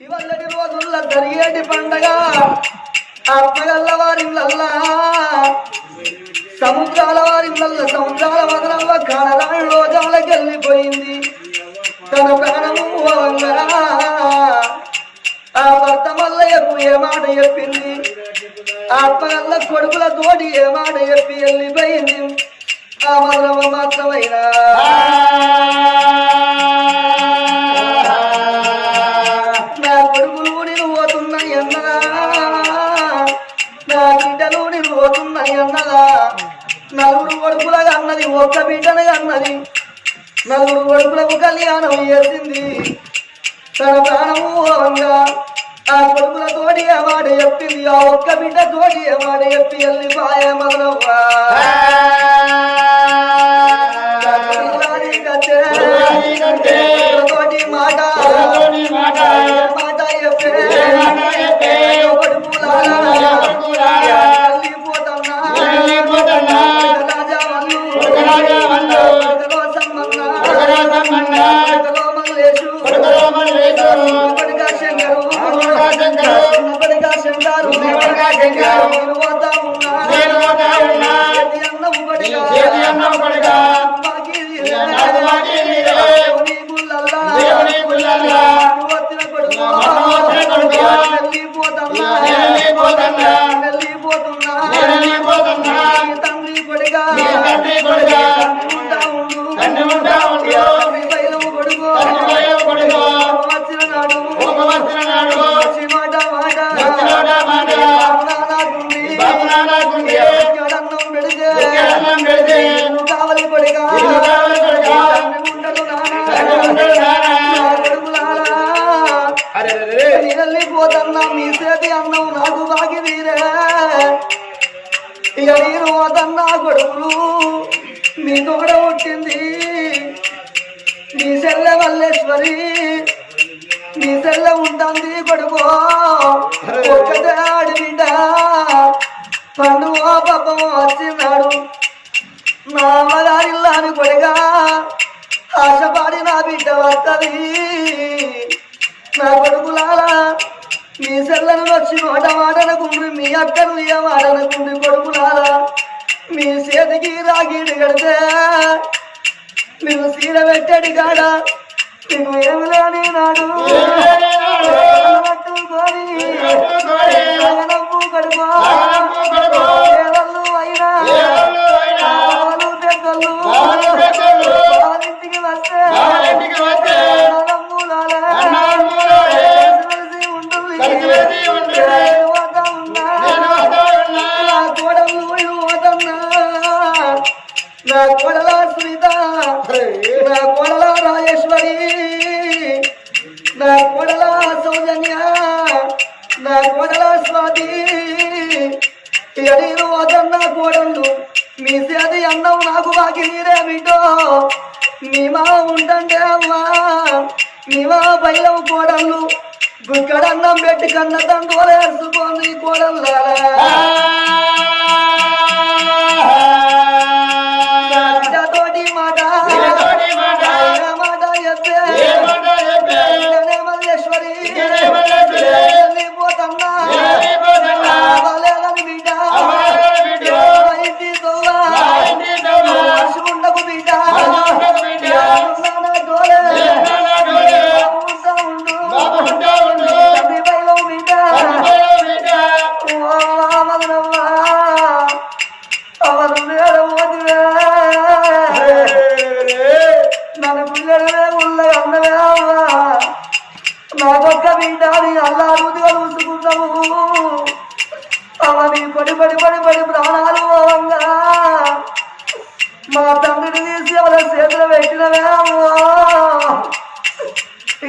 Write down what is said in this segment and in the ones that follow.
ఇవల్లటి రోజుల్లో జరిగేటి పండగ? ఆత్మగల్ల వారిళ్ళల్లా సముద్రాల వారిళ్ళల్ల సముద్రాల వదనల్ల కాలరాని రోజాలకి వెళ్ళిపోయింది తన ప్రాణము ఆ భర్త మల్లయ్యకు ఏ మాట చెప్పింది? ఆత్మగల్ల కొడుకుల తోటి ఏ మాట చెప్పి వెళ్ళిపోయింది ఆ మధురమ మాత్రమైనా? నలుగురు కొడుకులకు కళ్యాణం చేసింది. తన ప్రాణము అవంగా ఆ కొడుకులతోటి ఆ మాట చెప్పింది. ఆ ఒక్క బిడ్డ తోటి ఆ మాట చెప్పి వెళ్ళి పాయ మదనవ్వా. తండ్రి నీ తండ్రి కొడుకా ఇక నేను పోతన్నా మీ తోడ పుట్టింది మీ చెల్లె మల్లేశ్వరి మీ చెల్లె ఉంటుంది కొడుకు. ఒక్కటే ఆడి బిడ్డ. పాపం వచ్చినాడు. నా అమ్మగారిల్లాని కొడుగా. ఆశపడి నా బిడ్డ వస్తుంది నా కొడుకులారా మీ సెల్లను వచ్చి మాట మాటనకుండ్రి మీ అక్కను ఏ మాటనకుండ్రి కొడుకులారా. మీ చేతికి రాగీడు కడితే నేను సీర పెట్టాడు కాడ? నీకు ఏమి లేని నాడు? నవ్వు నా కోడల సునీత నా కోడల రాజేశ్వరి. నా కోడల సౌజన్య నా కోడల స్వాతి. ఎడీరు వదన్న కోడళ్ళు మీ సేది అన్నం నాకు బాకి నీరే బిడ్డో. మీ మా ఉండండి అమ్మా మీ మా బయలం కోడళ్ళు. గుక్కడన్నం పెట్టి కన్న తండ్రులు వేసుకోండి కోడళ్ళారా. చేతులు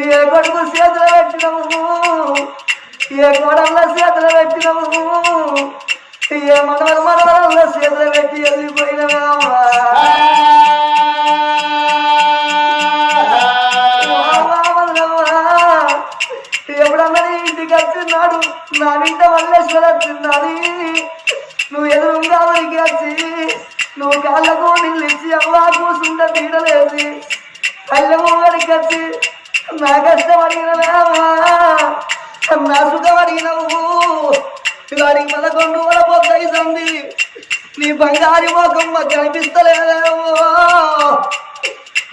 ఏ కొడుకు చేతులు పెట్టినము ఏ కోడళ్ళ చేతులు పెట్టినము ఏ మనవల మనవల చేతులు పెట్టి వెళ్ళిపోయినవా అమ్మా ఎప్పుడన్నా ఇంటికి వచ్చిన్నాడు నా బిడ్డ మల్లేశ్వర వచ్చిందని నువ్వు కాళ్ళకు నిలిచి అవ్వా కూసుంటే పీడలేసి కళ్ళము వరికి నా కష్టం అడిగినవే నా సుఖం అడిగినవు వాడికి పదకొండు వల పొద్దయి నీ బంగారి మోకం కనిపిస్తలేదేమో.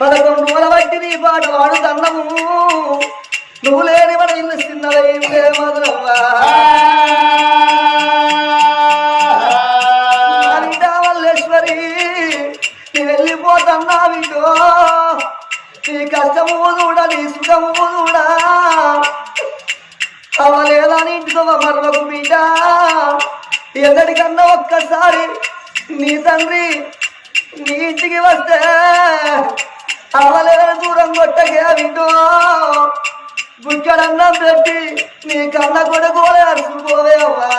పదకొండు వల బట్టి నీ పాట వాడు దన్నము నువ్వు లేని మన ఇల్లు చిన్నదే మధురవ్వా చూడా నీ సుఖము అవలేదని ఇంటితో మరొక బిడ్డ. ఎన్నటికన్నా ఒక్కసారి నీ తండ్రి నీ ఇంటికి వస్తే అవలేదని దూరం కొట్టగే వింటో గుక్కడన్నం పెట్టి నీ కన్న కొడుకోలే అరుచుకోవేవా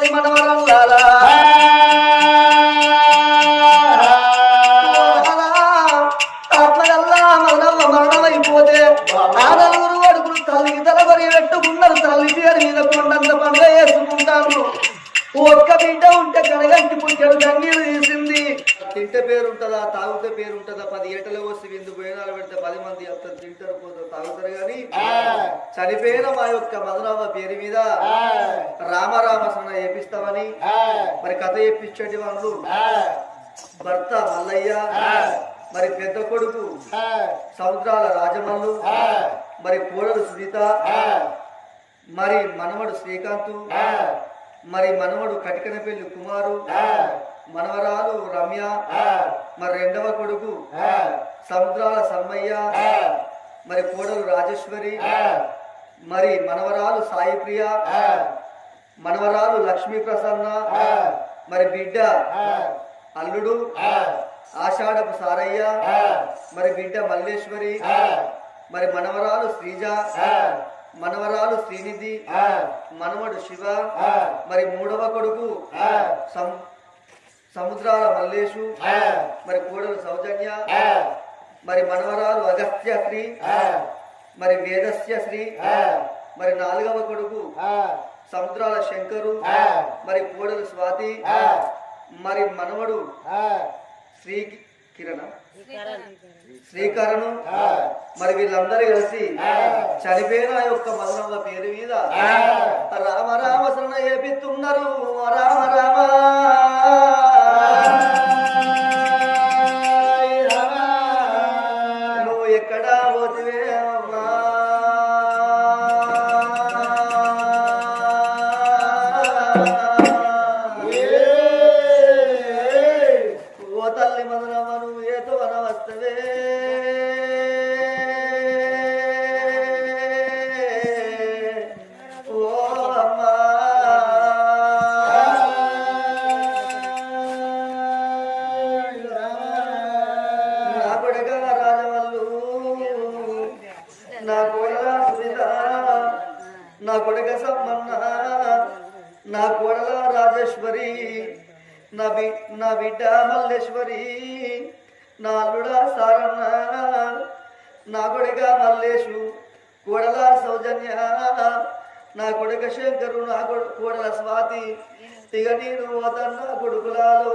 తిరుగుతున్నది మనవరాళ్ళాలా ఆత్మగల్లా మరణం మరణమైపోతే ఆ నలుగురు అడుగులు తల్లికి తలబరి పెట్టుకున్నారు. తల్లి పేరు మీద కొండంత పండుగ వేసుకుంటాను ఒక్క బిడ్డ ఉంటే కడగంటి పుట్టాడు కన్నీరు తీసింది తింటే పేరు ఉంటుందా తాగితే పేరు ఉంటుందా పది ఏటలో వస్తే విందు భోజనాలు పెడితే పది మంది అత్తరు తింటారు పోతారు తాగుతారు కానీ చనిపోయిన మా యొక్క మధురామ పేరు మీద రామరామ సన్న చేపిస్తామని మరి కథ చేపించేటి వాళ్ళు. భర్త మల్లయ్య మరి పెద్ద కొడుకు సముద్రాల రాజమల్లు మరి కోడలు సునీత మరి మనవడు శ్రీకాంత్ మరి మనవడు కటికనపల్లి కుమారు మనవరాలు రమ్య మరి రెండవ కొడుకు సముద్రాల సమ్మయ్య మరి కోడలు రాజేశ్వరి మరి మనవరాలు సాయి ప్రియ మనవరాలు లక్ష్మీ ప్రసన్న మరి బిడ్డ అల్లుడు ఆషాఢపు సారయ్య మరి బిడ్డ మల్లేశ్వరి మరి మనవరాలు శ్రీజ మనవరాలు శ్రీనిధి మనవడు శివ మరి మూడవ కొడుకు సముద్రాల మల్లేషు మరి కోడలు సౌజన్య మరి మనవరాలు అగస్త్య శ్రీ మరి వేదస్య శ్రీ మరి నాలుగవ కొడుకు సముద్రాల శంకరు మరి కోడలు స్వాతి మరి మనవడు శ్రీ కిరణ శ్రీకరణు. మరి వీళ్ళందరూ కలిసి చనిపోయిన ఆ యొక్క మదనమ్మ పేరు మీద రామ రామ శరణ ఏపిస్తున్నారు రామ రామ. Yeah. నా కొడుక సమ్మన్న నా కోడల రాజేశ్వరి నా బి నా బిడ్డ మల్లేశ్వరి నా అల్లుడ సారన్న నా కొడుక మల్లేశు కోడల సౌజన్య నా కొడుక శంకరు నా కొడు- కోడల స్వాతి ఇక నేను పోతన్న కొడుకులాలో.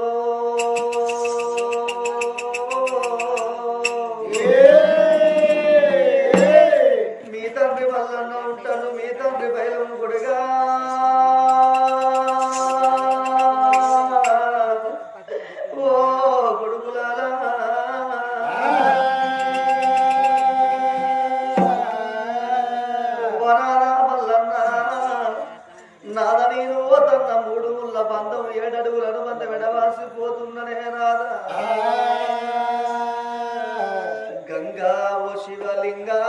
బంధం ఏడడుగుల అనుబంధ విడవాసిపోతున్ననే నాదా గంగా ఓ శివలింగా.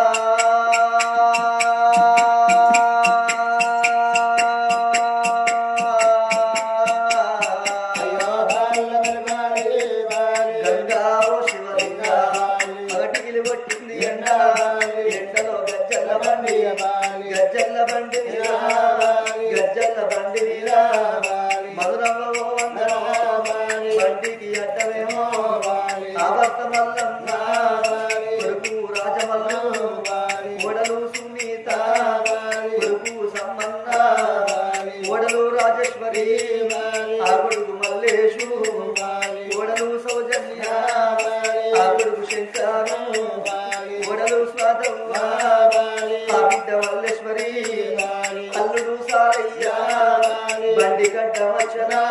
గంగా ఓ శివలింగా. పగటికిలి పట్టింది ఎండ. ఎండలో గజ్జల్ల బండి. గజ్జల్ల బండి ఆ బిడ్డ మల్లేశ్వరి అల్లుడు సారయ్య బండి గడ్డ వచ్చనా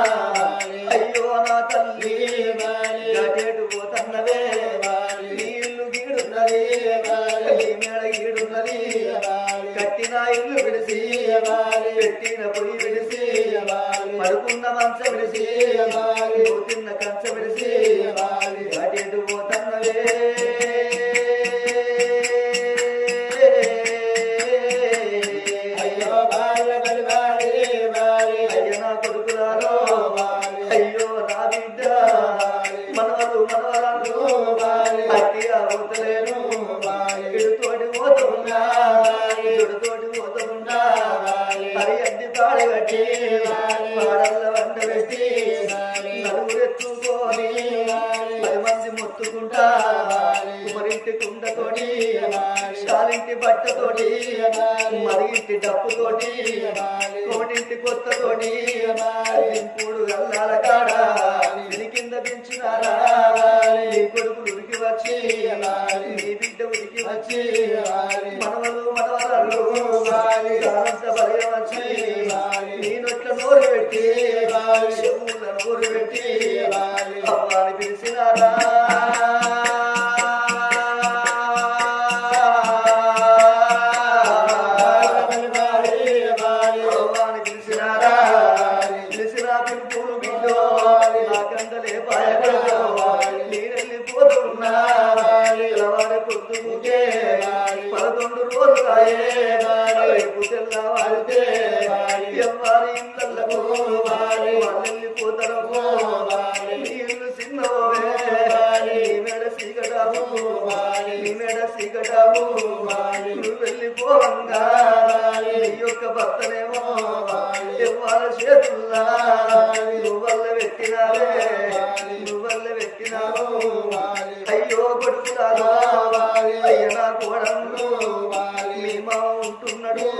మరింటి కుండతోటి స్టాలింటి బట్టతోటి మరిగింటి డప్పుతోటి కోటింటి కొత్తతోటి ఇంపుడు గల్లాల కాడ కింద పెంచినారా నీ కొడుకులు ఉరికి వచ్చి నీ బిడ్డ ఉరికి వచ్చి మనవలు మనవరాలు కాలంత బలగ వచ్చి నోరు పెట్టి చెవుల నోరు పెట్టి అవ్వాని పిలిచినారా? అయ్యో కొడుకులారా అయ్యనా నా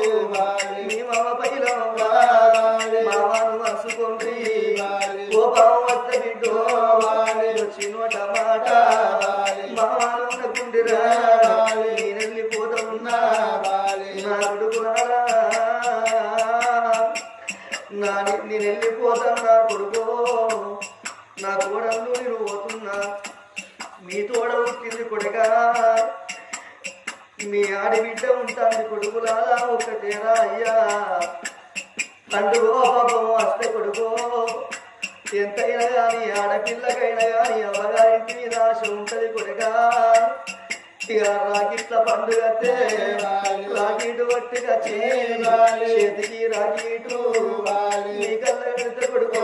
మామ పైలమ్మ మామను ఓ బావ వద్ద బిడ్డో వచ్చిన టమాట మామను అనుకుండిరా నేనెళ్ళిపోతున్నా నా కొడుకులారా నా నేను వెళ్ళిపోతాను నా కొడుకో. నా కోడళ్ళు నేను పోతున్నా మీ తోడ వచ్చింది కొడుక. మీ ఆడబిడ్డ ఉంటాను కొడుకులారా ఒకటేరా అయ్యా పండుగో పాపం వస్తే కొడుకో. ఎంతైనా గాని ఆడపిల్లకైనా గాని అమ్మగారింటి మీద ఆశ ఉంటది కొడుక. ఇక రాకిట్ల పండుగతే రాకీటు పట్టుగా చేతికి రాకీటు నీ కళ్ళ కొడుకో.